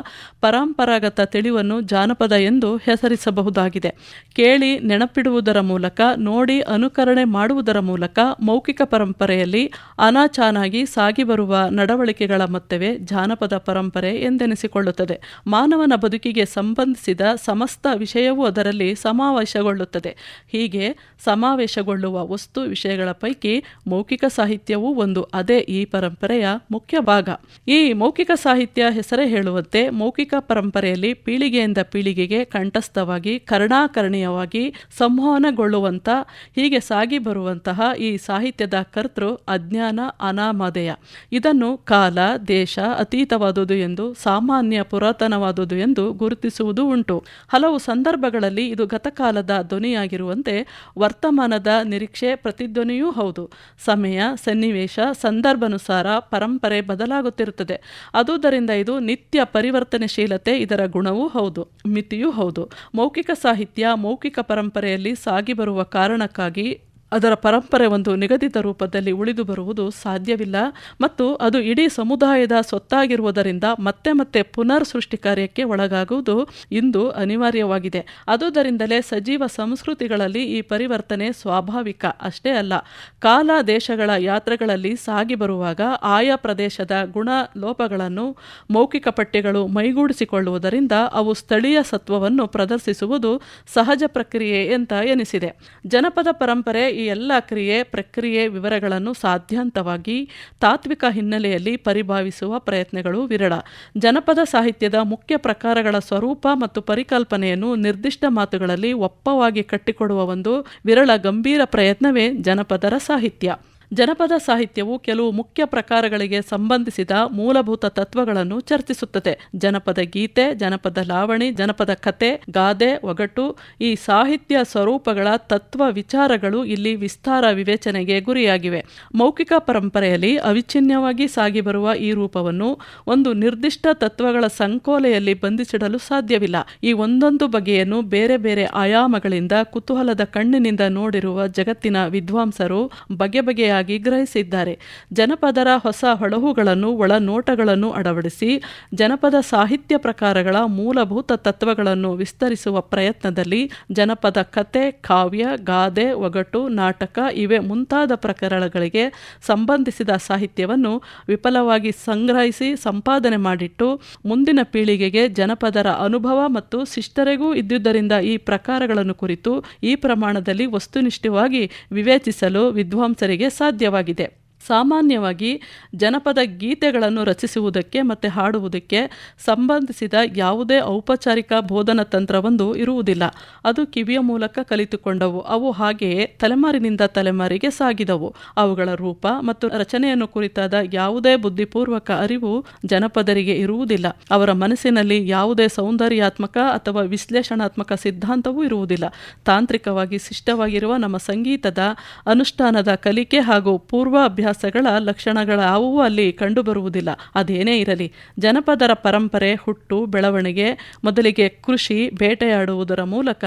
Speaker 4: ಪರಂಪರಾಗತ ತಿಳಿವನ್ನು ಜಾನಪದ ಎಂದು ಹೆಸರಿಸಬಹುದಾಗಿದೆ. ಕೇಳಿ ನೆನಪಿಡುವುದರ ಮೂಲಕ, ನೋಡಿ ಅನುಕರಣೆ ಮಾಡುವುದರ ಮೂಲಕ ಮೌಖಿಕ ಪರಂಪರೆಯಲ್ಲಿ ಅನಾಚಾನಾಗಿ ಸಾಗಿ ಬರುವ ನಡವಳಿಕೆಗಳ ಮೊತ್ತವೇ ಜಾನಪದ ಪರಂಪರೆ ಎಂದೆನಿಸಿಕೊಳ್ಳುತ್ತದೆ. ಮಾನವನ ಬದುಕಿಗೆ ಸಂಬಂಧಿಸಿದ ಸಮಸ್ತ ವಿಷಯವೂ ಅದರಲ್ಲಿ ಸಮಾವೇಶಗೊಳ್ಳುತ್ತದೆ. ಹೀಗೆ ಸಮಾವೇಶಗೊಳ್ಳುವ ವಸ್ತು ವಿಷಯಗಳ ಪೈಕಿ ಮೌಖಿಕ ಸಾಹಿತ್ಯವೂ ಒಂದು, ಅದೇ ಈ ಪರಂಪರೆಯ ಮುಖ್ಯ ಭಾಗ. ಈ ಮೌಖಿಕ ಸಾಹಿತ್ಯ ಹೆಸರೇ ಹೇಳುವಂತೆ ಮೌಖಿಕ ಪರಂಪರೆಯಲ್ಲಿ ಪೀಳಿಗೆಯಿಂದ ಪೀಳಿಗೆಗೆ ಕಂಠಸ್ಥವಾಗಿ, ಕರ್ಣಾಕರ್ಣೀಯವಾಗಿ ಸಂವಹನಗೊಳ್ಳುವಂಥ ಹೀಗೆ ಸಾಗಿ ಬರುವಂತಹ ಈ ಸಾಹಿತ್ಯದ ಕರ್ತೃ ಅಜ್ಞಾನ ಅನಾಮಧೇಯ. ಇದನ್ನು ಕಾಲ, ದೇಶ, ಅತೀತವಾದುದು ಎಂದು, ಸಾಮಾನ್ಯ ಪುರಾತನವಾದುದು ಎಂದು ಗುರುತಿಸುವುದು ಉಂಟು. ಹಲವು ಸಂದರ್ಭಗಳಲ್ಲಿ ಇದು ಗತಕಾಲದ ಧ್ವನಿಯಾಗಿರುವಂತೆ ವರ್ತಮಾನದ ನಿರೀಕ್ಷೆ ಪ್ರತಿಧ್ವನಿಯೂ ಹೌದು. ಸಮಯ, ಸನ್ನಿವೇಶ, ಸಂದರ್ಭಾನುಸಾರ ಪರಂಪರೆ ಬದಲಾಗುತ್ತಿರುತ್ತದೆ. ಅದುದರಿಂದ ಇದು ನಿತ್ಯ ಪರಿವರ್ತನೆಶೀಲತೆ, ಇದರ ಗುಣವೂ ಹೌದು, ಮಿತಿಯೂ ಹೌದು. ಮೌಖಿಕ ಸಾಹಿತ್ಯ ಮೌಖಿಕ ಪರಂಪರೆಯಲ್ಲಿ ಸಾಗಿ ಬರುವ ಕಾರಣಕ್ಕಾಗಿ ಅದರ ಪರಂಪರೆ ಒಂದು ನಿಗದಿತ ರೂಪದಲ್ಲಿ ಉಳಿದು ಬರುವುದು ಸಾಧ್ಯವಿಲ್ಲ ಮತ್ತು ಅದು ಇಡೀ ಸಮುದಾಯದ ಸೊತ್ತಾಗಿರುವುದರಿಂದ ಮತ್ತೆ ಮತ್ತೆ ಪುನರ್ ಸೃಷ್ಟಿ ಕಾರ್ಯಕ್ಕೆ ಒಳಗಾಗುವುದು ಇಂದು ಅನಿವಾರ್ಯವಾಗಿದೆ. ಅದುದರಿಂದಲೇ ಸಜೀವ ಸಂಸ್ಕೃತಿಗಳಲ್ಲಿ ಈ ಪರಿವರ್ತನೆ ಸ್ವಾಭಾವಿಕ, ಅಷ್ಟೇ ಅಲ್ಲ, ಕಾಲ ದೇಶಗಳ ಯಾತ್ರೆಗಳಲ್ಲಿ ಸಾಗಿ ಬರುವಾಗ ಆಯಾ ಪ್ರದೇಶದ ಗುಣ ಲೋಪಗಳನ್ನು ಮೌಖಿಕ ಪಠ್ಯಗಳು ಮೈಗೂಡಿಸಿಕೊಳ್ಳುವುದರಿಂದ ಅವು ಸ್ಥಳೀಯ ಸತ್ವವನ್ನು ಪ್ರದರ್ಶಿಸುವುದು ಸಹಜ ಪ್ರಕ್ರಿಯೆ ಅಂತ ಎನಿಸಿದೆ. ಜನಪದ ಪರಂಪರೆ ಈ ಎಲ್ಲ ಕ್ರಿಯೆ, ಪ್ರಕ್ರಿಯೆ ವಿವರಗಳನ್ನು ಸಾಧ್ಯಾಂತವಾಗಿ ತಾತ್ವಿಕ ಹಿನ್ನೆಲೆಯಲ್ಲಿ ಪರಿಭಾವಿಸುವ ಪ್ರಯತ್ನಗಳು ವಿರಳ. ಜನಪದ ಸಾಹಿತ್ಯದ ಮುಖ್ಯ ಪ್ರಕಾರಗಳ ಸ್ವರೂಪ ಮತ್ತು ಪರಿಕಲ್ಪನೆಯನ್ನು ನಿರ್ದಿಷ್ಟ ಮಾತುಗಳಲ್ಲಿ ಒಪ್ಪವಾಗಿ ಕಟ್ಟಿಕೊಡುವ ಒಂದು ವಿರಳ ಗಂಭೀರ ಪ್ರಯತ್ನವೇ ಜನಪದರ ಸಾಹಿತ್ಯ. ಜನಪದ ಸಾಹಿತ್ಯವು ಕೆಲವು ಮುಖ್ಯ ಪ್ರಕಾರಗಳಿಗೆ ಸಂಬಂಧಿಸಿದ ಮೂಲಭೂತ ತತ್ವಗಳನ್ನು ಚರ್ಚಿಸುತ್ತದೆ. ಜನಪದ ಗೀತೆ, ಜನಪದ ಲಾವಣಿ, ಜನಪದ ಕತೆ, ಗಾದೆ, ಒಗಟು ಈ ಸಾಹಿತ್ಯ ಸ್ವರೂಪಗಳ ತತ್ವ ವಿಚಾರಗಳು ಇಲ್ಲಿ ವಿಸ್ತಾರ ವಿವೇಚನೆಗೆ ಗುರಿಯಾಗಿವೆ. ಮೌಖಿಕ ಪರಂಪರೆಯಲ್ಲಿ ಅವಿಚ್ಛಿನ್ನವಾಗಿ ಸಾಗಿ ಬರುವ ಈ ರೂಪವನ್ನು ಒಂದು ನಿರ್ದಿಷ್ಟ ತತ್ವಗಳ ಸಂಕೋಲೆಯಲ್ಲಿ ಬಂಧಿಸಿಡಲು ಸಾಧ್ಯವಿಲ್ಲ. ಈ ಒಂದೊಂದು ಬಗೆಯನ್ನು ಬೇರೆ ಬೇರೆ ಆಯಾಮಗಳಿಂದ ಕುತೂಹಲದ ಕಣ್ಣಿನಿಂದ ನೋಡಿರುವ ಜಗತ್ತಿನ ವಿದ್ವಾಂಸರು ಬಗೆ ಬಗೆಯ ಗ್ರಹಿಸಿದ್ದಾರೆ. ಜನಪದರ ಹೊಸ ಹೊಳಹುಗಳನ್ನು ಒಳನೋಟಗಳನ್ನು ಅಳವಡಿಸಿ, ಜನಪದ ಸಾಹಿತ್ಯ ಪ್ರಕಾರಗಳ ಮೂಲಭೂತ ತತ್ವಗಳನ್ನು ವಿಸ್ತರಿಸುವ ಪ್ರಯತ್ನದಲ್ಲಿ ಜನಪದ ಕತೆ, ಕಾವ್ಯ, ಗಾದೆ, ಒಗಟು, ನಾಟಕ ಇವೆ ಮುಂತಾದ ಪ್ರಕರಣಗಳಿಗೆ ಸಂಬಂಧಿಸಿದ ಸಾಹಿತ್ಯವನ್ನು ವಿಫಲವಾಗಿ ಸಂಗ್ರಹಿಸಿ ಸಂಪಾದನೆ ಮಾಡಿಟ್ಟು, ಮುಂದಿನ ಪೀಳಿಗೆಗೆ ಜನಪದರ ಅನುಭವ ಮತ್ತು ಶಿಷ್ಟರೆಗೂ ಇದ್ದುದರಿಂದ ಈ ಪ್ರಕಾರಗಳನ್ನು ಕುರಿತು ಈ ಪ್ರಮಾಣದಲ್ಲಿ ವಸ್ತುನಿಷ್ಠವಾಗಿ ವಿವೇಚಿಸಲು ವಿದ್ವಾಂಸರಿಗೆ ಸಾಧ್ಯವಾಗಿದೆ ಸಾಮಾನ್ಯವಾಗಿ ಜನಪದ ಗೀತೆಗಳನ್ನು ರಚಿಸುವುದಕ್ಕೆ ಮತ್ತು ಹಾಡುವುದಕ್ಕೆ ಸಂಬಂಧಿಸಿದ ಯಾವುದೇ ಔಪಚಾರಿಕ ಬೋಧನಾ ತಂತ್ರವೊಂದು ಇರುವುದಿಲ್ಲ. ಅದು ಕಿವಿಯ ಮೂಲಕ ಕಲಿತುಕೊಂಡವು. ಅವು ಹಾಗೆಯೇ ತಲೆಮಾರಿನಿಂದ ತಲೆಮಾರಿಗೆ ಸಾಗಿದವು. ಅವುಗಳ ರೂಪ ಮತ್ತು ರಚನೆಯನ್ನು ಕುರಿತಾದ ಯಾವುದೇ ಬುದ್ಧಿಪೂರ್ವಕ ಅರಿವು ಜನಪದರಿಗೆ ಇರುವುದಿಲ್ಲ. ಅವರ ಮನಸ್ಸಿನಲ್ಲಿ ಯಾವುದೇ ಸೌಂದರ್ಯಾತ್ಮಕ ಅಥವಾ ವಿಶ್ಲೇಷಣಾತ್ಮಕ ಸಿದ್ಧಾಂತವೂ ಇರುವುದಿಲ್ಲ. ತಾಂತ್ರಿಕವಾಗಿ ಶಿಷ್ಟವಾಗಿರುವ ನಮ್ಮ ಸಂಗೀತದ ಅನುಷ್ಠಾನದ ಕಲಿಕೆ ಹಾಗೂ ಪೂರ್ವ ಅಭ್ಯಾಸಗಳ ಲಕ್ಷಣಗಳಾವುವೂ ಅಲ್ಲಿ ಕಂಡುಬರುವುದಿಲ್ಲ. ಅದೇನೇ ಇರಲಿ, ಜನಪದರ ಪರಂಪರೆ, ಹುಟ್ಟು, ಬೆಳವಣಿಗೆ, ಮೊದಲಿಗೆ ಕೃಷಿ, ಬೇಟೆಯಾಡುವುದರ ಮೂಲಕ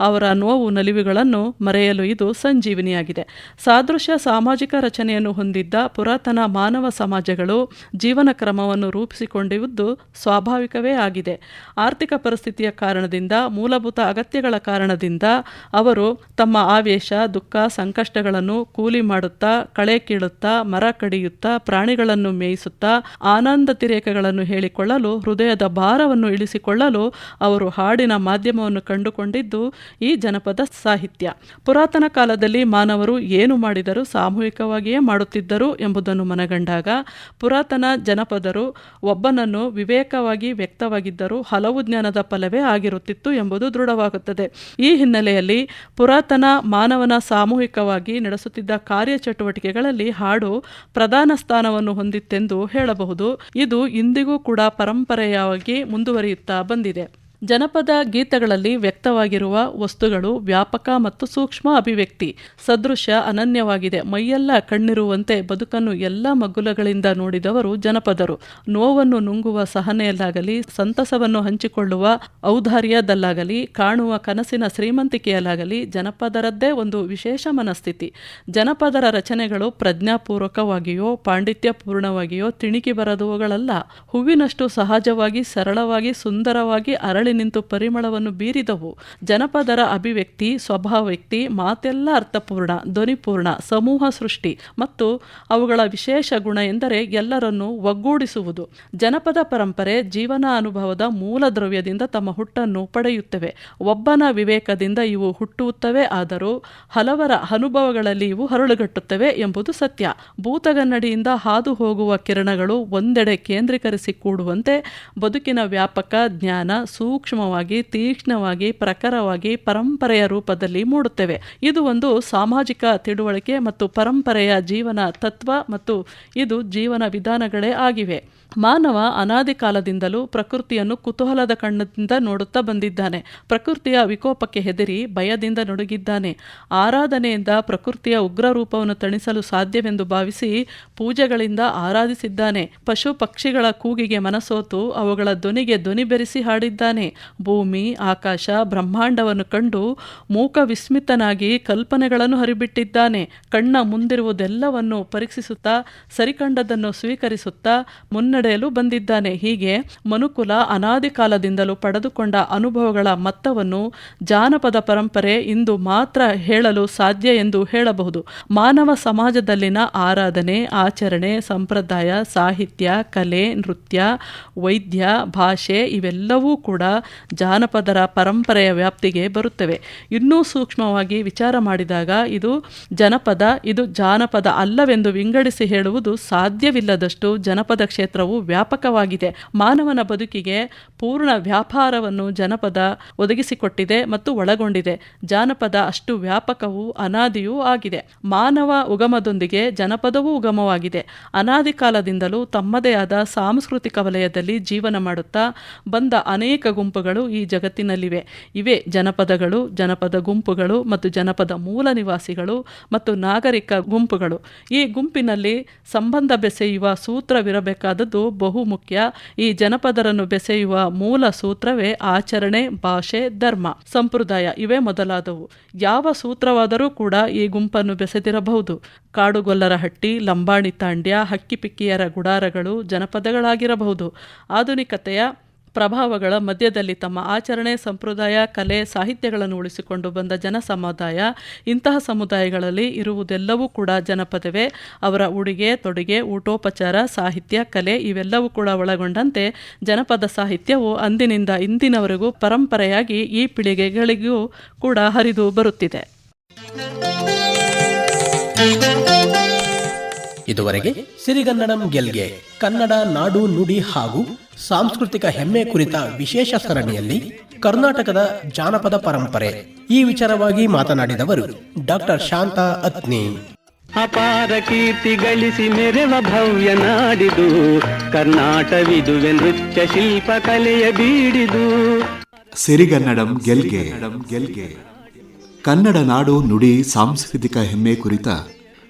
Speaker 4: ಅವರ ನೋವು ನಲಿವುಗಳನ್ನು ಮರೆಯಲು ಇದು ಸಂಜೀವಿನಿಯಾಗಿದೆ. ಸಾದೃಶ್ಯ ಸಾಮಾಜಿಕ ರಚನೆಯನ್ನು ಹೊಂದಿದ್ದ ಪುರಾತನ ಮಾನವ ಸಮಾಜಗಳು ಜೀವನ ಕ್ರಮವನ್ನು ರೂಪಿಸಿಕೊಂಡಿರುವುದು ಸ್ವಾಭಾವಿಕವೇ ಆಗಿದೆ. ಆರ್ಥಿಕ ಪರಿಸ್ಥಿತಿಯ ಕಾರಣದಿಂದ, ಮೂಲಭೂತ ಅಗತ್ಯಗಳ ಕಾರಣದಿಂದ ಅವರು ತಮ್ಮ ಆವೇಶ, ದುಃಖ, ಸಂಕಷ್ಟಗಳನ್ನು ಕೂಲಿ ಮಾಡುತ್ತಾ, ಕಳೆ ಕೀಳುತ್ತಾ ಮರ ಕಡಿಯುತ್ತಾ, ಪ್ರಾಣಿಗಳನ್ನು ಮೇಯಿಸುತ್ತಾ, ಆನಂದ ತಿರೇಕಗಳನ್ನು ಹೇಳಿಕೊಳ್ಳಲು, ಹೃದಯದ ಭಾರವನ್ನು ಇಳಿಸಿಕೊಳ್ಳಲು ಅವರು ಹಾಡಿನ ಮಾಧ್ಯಮವನ್ನು ಕಂಡುಕೊಂಡಿದ್ದು ಈ ಜನಪದ ಸಾಹಿತ್ಯ. ಪುರಾತನ ಕಾಲದಲ್ಲಿ ಮಾನವರು ಏನು ಮಾಡಿದರೂ ಸಾಮೂಹಿಕವಾಗಿಯೇ ಮಾಡುತ್ತಿದ್ದರು ಎಂಬುದನ್ನು ಮನಗಂಡಾಗ ಪುರಾತನ ಜನಪದರು ಒಬ್ಬನನ್ನು ವಿವೇಕವಾಗಿ ವ್ಯಕ್ತವಾಗಿದ್ದರೂ ಹಲವು ಜ್ಞಾನದ ಫಲವೇ ಆಗಿರುತ್ತಿತ್ತು ಎಂಬುದು ದೃಢವಾಗುತ್ತದೆ. ಈ ಹಿನ್ನೆಲೆಯಲ್ಲಿ ಪುರಾತನ ಮಾನವನ ಸಾಮೂಹಿಕವಾಗಿ ನಡೆಸುತ್ತಿದ್ದ ಕಾರ್ಯಚಟುವಟಿಕೆಗಳಲ್ಲಿ ಹಾಡು ಪ್ರಧಾನ ಸ್ಥಾನವನ್ನು ಹೊಂದಿತ್ತೆಂದು ಹೇಳಬಹುದು. ಇದು ಇಂದಿಗೂ ಕೂಡ ಪರಂಪರೆಯಾಗಿ ಮುಂದುವರಿಯುತ್ತಾ ಬಂದಿದೆ. ಜನಪದ ಗೀತೆಗಳಲ್ಲಿ ವ್ಯಕ್ತವಾಗಿರುವ ವಸ್ತುಗಳು ವ್ಯಾಪಕ ಮತ್ತು ಸೂಕ್ಷ್ಮ ಅಭಿವ್ಯಕ್ತಿ ಸದೃಶ್ಯ ಅನನ್ಯವಾಗಿದೆ. ಮೈಯೆಲ್ಲ ಕಣ್ಣಿರುವಂತೆ ಬದುಕನ್ನು ಎಲ್ಲ ಮಗ್ಗುಲಗಳಿಂದ ನೋಡಿದವರು ಜನಪದರು. ನೋವನ್ನು ನುಂಗುವ ಸಹನೆಯಲ್ಲಾಗಲಿ, ಸಂತಸವನ್ನು ಹಂಚಿಕೊಳ್ಳುವ ಔದಾರ್ಯದಲ್ಲಾಗಲಿ, ಕಾಣುವ ಕನಸಿನ ಶ್ರೀಮಂತಿಕೆಯಲ್ಲಾಗಲಿ ಜನಪದರದ್ದೇ ಒಂದು ವಿಶೇಷ ಮನಸ್ಥಿತಿ. ಜನಪದರ ರಚನೆಗಳು ಪ್ರಜ್ಞಾಪೂರ್ವಕವಾಗಿಯೋ, ಪಾಂಡಿತ್ಯಪೂರ್ಣವಾಗಿಯೋ ತಿಣಿಕಿ ಬರದವುಗಳಲ್ಲ. ಹೂವಿನಷ್ಟು ಸಹಜವಾಗಿ, ಸರಳವಾಗಿ, ಸುಂದರವಾಗಿ ಅರಳಿ ನಿಂತು ಪರಿಮಳವನ್ನು ಬೀರಿದವು. ಜನಪದರ ಅಭಿವ್ಯಕ್ತಿ ಸ್ವಭಾವ್ಯಕ್ತಿ ಮಾತೆಲ್ಲ ಅರ್ಥಪೂರ್ಣ ಧ್ವನಿಪೂರ್ಣ ಸಮೂಹ ಸೃಷ್ಟಿ ಮತ್ತು ಅವುಗಳ ವಿಶೇಷ ಗುಣ ಎಂದರೆ ಎಲ್ಲರನ್ನೂ ಒಗ್ಗೂಡಿಸುವುದು. ಜನಪದ ಪರಂಪರೆ ಜೀವನ ಅನುಭವದ ಮೂಲ ದ್ರವ್ಯದಿಂದ ತಮ್ಮ ಹುಟ್ಟನ್ನು ಪಡೆಯುತ್ತವೆ. ಒಬ್ಬನ ವಿವೇಕದಿಂದ ಇವು ಹುಟ್ಟುತ್ತವೆ, ಆದರೂ ಹಲವರ ಅನುಭವಗಳಲ್ಲಿ ಇವು ಹರಳುಗಟ್ಟುತ್ತವೆ ಎಂಬುದು ಸತ್ಯ. ಭೂತಗನ್ನಡಿಯಿಂದ ಹಾದು ಹೋಗುವ ಕಿರಣಗಳು ಒಂದೆಡೆ ಕೇಂದ್ರೀಕರಿಸಿ ಕೂಡುವಂತೆ ಬದುಕಿನ ವ್ಯಾಪಕ ಜ್ಞಾನ ಸೂಕ್ಷ್ಮವಾಗಿ, ತೀಕ್ಷ್ಣವಾಗಿ, ಪ್ರಖರವಾಗಿ ಪರಂಪರೆಯ ರೂಪದಲ್ಲಿ ಮೂಡುತ್ತೇವೆ. ಇದು ಒಂದು ಸಾಮಾಜಿಕ ತಿಳುವಳಿಕೆ ಮತ್ತು ಪರಂಪರೆಯ ಜೀವನ ತತ್ವ ಮತ್ತು ಇದು ಜೀವನ ವಿಧಾನಗಳೇ ಆಗಿವೆ. ಮಾನವ ಅನಾದಿ ಕಾಲದಿಂದಲೂ ಪ್ರಕೃತಿಯನ್ನು ಕುತೂಹಲದ ಕಣ್ಣದಿಂದ ನೋಡುತ್ತಾ ಬಂದಿದ್ದಾನೆ. ಪ್ರಕೃತಿಯ ವಿಕೋಪಕ್ಕೆ ಹೆದರಿ ಭಯದಿಂದ ನಡುಗಿದ್ದಾನೆ. ಆರಾಧನೆಯಿಂದ ಪ್ರಕೃತಿಯ ಉಗ್ರ ರೂಪವನ್ನು ತಣಿಸಲು ಸಾಧ್ಯವೆಂದು ಭಾವಿಸಿ ಪೂಜೆಗಳಿಂದ ಆರಾಧಿಸಿದ್ದಾನೆ. ಪಶು ಪಕ್ಷಿಗಳ ಕೂಗಿಗೆ ಮನಸೋತು ಅವುಗಳ ಧ್ವನಿಗೆ ಧ್ವನಿ ಬೆರೆಸಿ ಹಾಡಿದ್ದಾನೆ. ಭೂಮಿ, ಆಕಾಶ, ಬ್ರಹ್ಮಾಂಡವನ್ನು ಕಂಡು ಮೂಕ ವಿಸ್ಮಿತನಾಗಿ ಕಲ್ಪನೆಗಳನ್ನು ಹರಿಬಿಟ್ಟಿದ್ದಾನೆ. ಕಣ್ಣ ಮುಂದಿರುವುದೆಲ್ಲವನ್ನು ಪರೀಕ್ಷಿಸುತ್ತಾ ಸರಿಕಂಡದನ್ನು ಸ್ವೀಕರಿಸುತ್ತಾ ಮುನ್ನಡೆಯಲು ಬಂದಿದ್ದಾನೆ. ಹೀಗೆ ಮನುಕುಲ ಅನಾದಿ ಕಾಲದಿಂದಲೂ ಪಡೆದುಕೊಂಡ ಅನುಭವಗಳ ಮತ್ತವನ್ನು ಜಾನಪದ ಪರಂಪರೆ ಇಂದು ಮಾತ್ರ ಹೇಳಲು ಸಾಧ್ಯ ಎಂದು ಹೇಳಬಹುದು. ಮಾನವ ಸಮಾಜದಲ್ಲಿನ ಆರಾಧನೆ, ಆಚರಣೆ, ಸಂಪ್ರದಾಯ, ಸಾಹಿತ್ಯ, ಕಲೆ, ನೃತ್ಯ, ವೈದ್ಯ, ಭಾಷೆ ಇವೆಲ್ಲವೂ ಕೂಡ ಜಾನಪದರ ಪರಂಪರೆಯ ವ್ಯಾಪ್ತಿಗೆ ಬರುತ್ತವೆ. ಇನ್ನೂ ಸೂಕ್ಷ್ಮವಾಗಿ ವಿಚಾರ ಮಾಡಿದಾಗ ಇದು ಜನಪದ, ಇದು ಜಾನಪದ ಅಲ್ಲವೆಂದು ವಿಂಗಡಿಸಿ ಹೇಳುವುದು ಸಾಧ್ಯವಿಲ್ಲದಷ್ಟು ಜನಪದ ಕ್ಷೇತ್ರವು ವ್ಯಾಪಕವಾಗಿದೆ. ಮಾನವನ ಬದುಕಿಗೆ ಪೂರ್ಣ ವ್ಯಾಪಾರವನ್ನು ಜನಪದ ಒದಗಿಸಿಕೊಟ್ಟಿದೆ ಮತ್ತು ಒಳಗೊಂಡಿದೆ. ಜಾನಪದ ಅಷ್ಟು ವ್ಯಾಪಕವೂ ಅನಾದಿಯೂ ಆಗಿದೆ. ಮಾನವ ಉಗಮದೊಂದಿಗೆ ಜನಪದವೂ ಉಗಮವಾಗಿದೆ. ಅನಾದಿ ಕಾಲದಿಂದಲೂ ತಮ್ಮದೇ ಆದ ಸಾಂಸ್ಕೃತಿಕ ವಲಯದಲ್ಲಿ ಜೀವನ ಮಾಡುತ್ತಾ ಬಂದ ಅನೇಕ ಗುಂಪುಗಳು ಈ ಜಗತ್ತಿನಲ್ಲಿವೆ. ಇವೆ ಜನಪದಗಳು, ಜನಪದ ಗುಂಪುಗಳು ಮತ್ತು ಜನಪದ ಮೂಲ ನಿವಾಸಿಗಳು ಮತ್ತು ನಾಗರಿಕ ಗುಂಪುಗಳು. ಈ ಗುಂಪಿನಲ್ಲಿ ಸಂಬಂಧ ಬೆಸೆಯುವ ಸೂತ್ರವಿರಬೇಕಾದದ್ದು ಬಹುಮುಖ್ಯ. ಈ ಜನಪದರನ್ನು ಬೆಸೆಯುವ ಮೂಲ ಸೂತ್ರವೇ ಆಚರಣೆ, ಭಾಷೆ, ಧರ್ಮ. ಸಂಪ್ರದಾಯ ಇವೇ ಮೊದಲಾದವು. ಯಾವ ಸೂತ್ರವಾದರೂ ಕೂಡ ಈ ಗುಂಪನ್ನು ಬೆಸೆದಿರಬಹುದು. ಕಾಡುಗೊಲ್ಲರಹಟ್ಟಿ, ಲಂಬಾಣಿ ತಾಂಡ್ಯ, ಹಕ್ಕಿಪಿಕ್ಕಿಯರ ಗುಡಾರಗಳು ಜನಪದಗಳಾಗಿರಬಹುದು. ಆಧುನಿಕತೆಯ ಪ್ರಭಾವಗಳ ಮಧ್ಯದಲ್ಲಿ ತಮ್ಮ ಆಚರಣೆ, ಸಂಪ್ರದಾಯ, ಕಲೆ, ಸಾಹಿತ್ಯಗಳನ್ನು ಉಳಿಸಿಕೊಂಡು ಬಂದ ಜನ ಸಮುದಾಯ ಇಂತಹ ಸಮುದಾಯಗಳಲ್ಲಿ ಇರುವುದೆಲ್ಲವೂ ಕೂಡ ಜನಪದವೇ. ಅವರ ಉಡುಗೆ, ತೊಡುಗೆ, ಊಟೋಪಚಾರ, ಸಾಹಿತ್ಯ, ಕಲೆ ಇವೆಲ್ಲವೂ ಕೂಡ ಒಳಗೊಂಡಂತೆ ಜನಪದ ಸಾಹಿತ್ಯವು ಅಂದಿನಿಂದ ಇಂದಿನವರೆಗೂ ಪರಂಪರೆಯಾಗಿ ಈ ಪೀಳಿಗೆಗಳಿಗೂ ಕೂಡ ಹರಿದು ಬರುತ್ತಿದೆ.
Speaker 2: ಇದುವರೆಗೆ ಸಿರಿಗನ್ನಡಂ ಗೆಲ್ಗೆ ಕನ್ನಡ ನಾಡು ನುಡಿ ಹಾಗೂ ಸಾಂಸ್ಕೃತಿಕ ಹೆಮ್ಮೆ ಕುರಿತ ವಿಶೇಷ ಸರಣಿಯಲ್ಲಿ ಕರ್ನಾಟಕದ ಜಾನಪದ ಪರಂಪರೆ ಈ ವಿಚಾರವಾಗಿ ಮಾತನಾಡಿದವರು ಡಾಕ್ಟರ್ ಶಾಂತ ಅತ್ನಿ.
Speaker 5: ಅಪಾರ ಕೀರ್ತಿ ಗಳಿಸಿ ಮೆರೆವ ಭವ್ಯ ನಾಡಿದು ಕರ್ನಾಟವಿದುವೆ ನೃತ್ಯ ಶಿಲ್ಪ ಕಲೆಯ ಬೀಡಿದು.
Speaker 6: ಸಿರಿಗನ್ನಡಂ ಗೆಲ್ಗೆ ಗೆಲ್ಗೆ. ಕನ್ನಡ ನಾಡು ನುಡಿ ಸಾಂಸ್ಕೃತಿಕ ಹೆಮ್ಮೆ ಕುರಿತ